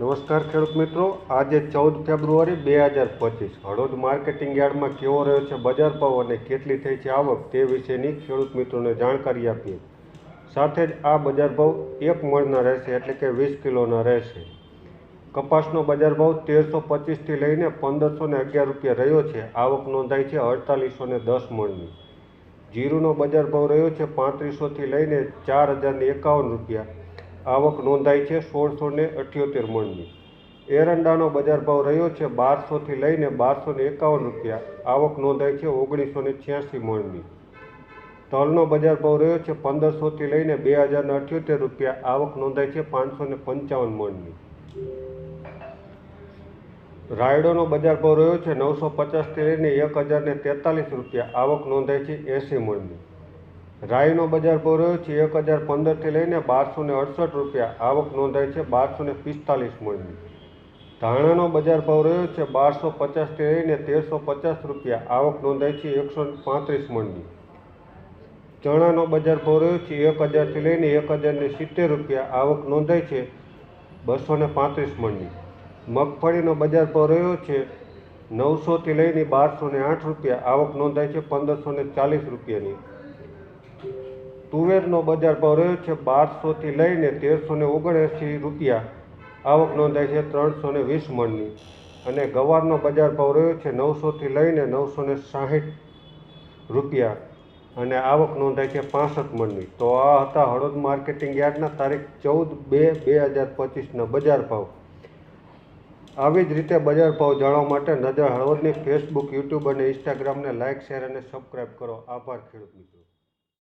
નમસ્કાર ખેડૂત મિત્રો. આજે ચૌદ ફેબ્રુઆરી બે હજાર પચીસ. હળવદ માર્કેટિંગ યાર્ડમાં કેવો રહ્યો છે, બજાર ભાવ અને કેટલી થઈ છે આવક તે વિશેની ખેડૂત મિત્રોને જાણકારી આપીએ. સાથે જ આ બજાર ભાવ એક મણના રહેશે એટલે કે વીસ કિલોના રહેશે. કપાસનો બજાર ભાવ તેરસો પચીસથી લઈને પંદરસો ને અગિયાર રૂપિયા રહ્યો છે. આવક નોંધાઈ છે અડતાલીસો ને દસ મણની. જીરુનો બજાર ભાવ રહ્યો છે પાંત્રીસોથી લઈને ચાર હજારને એકાવન રૂપિયા. આવક નોંધાઈ છે સોળસો ને અઠ્યોતેર મણની. એરંડાનો બજાર ભાવ રહ્યો છે બારસોથી લઈને બારસો ને એકાવન રૂપિયા. આવક નોંધાઈ છે ઓગણીસો ને છ્યાસી મણની. તલનો બજાર ભાવ રહ્યો છે પંદરસોથી લઈને બે હજારને અઠ્યોતેર રૂપિયા. આવક નોંધાઈ છે પાંચસો ને પંચાવન મણની. રાયડોનો બજાર ભાવ રહ્યો છે નવસો પચાસથી લઈને એક હજારને તેતાલીસ રૂપિયા. આવક નોંધાઈ છે એંસી મણની. રાઈનો બજાર ભાવ રહ્યો છે, એક હજાર પંદરથી લઈને બારસો ને અડસઠ રૂપિયા. આવક નોંધાઈ છે બારસો ને પિસ્તાલીસ મણની ધાણાનો બજાર ભાવ રહ્યો છે બારસો પચાસથી લઈને તેરસો પચાસ રૂપિયા. આવક નોંધાઈ છે એકસો પાંત્રીસ મણની ચણાનો બજાર ભાવ રહ્યો છે એક હજારથી લઈને એક હજારને સિત્તેર રૂપિયા. આવક નોંધાઈ છે બસો ને પાંત્રીસ મણની મગફળીનો બજાર ભાવ રહ્યો છે નવસોથી લઈને બારસો ને આઠ રૂપિયા. આવક નોંધાઈ છે પંદરસો ને ચાલીસ રૂપિયાની. તુવેરનો બજાર ભાવ રહ્યો છે બારસોથી લઈને તેરસો ને ઓગણએંસી રૂપિયા. આવક નોંધાઈ છે ત્રણસો ને વીસ મણની. અને ગવારનો બજાર ભાવ રહ્યો છે નવસોથી લઈને નવસો ને સાહીઠ રૂપિયા. અને આવક નોંધાઈ છે પાસઠ મણની. તો આ હતા હળદ માર્કેટિંગ યાર્ડના તારીખ ચૌદ બે બે હજાર પચીસના બજાર ભાવ. આવી જ રીતે બજાર ભાવ જાણવા માટે નજર હળવદની ફેસબુક યુટ્યુબ અને ઇન્સ્ટાગ્રામને લાઇક શેર અને સબસ્ક્રાઈબ કરો. આભાર ખેડૂત મિત્રો.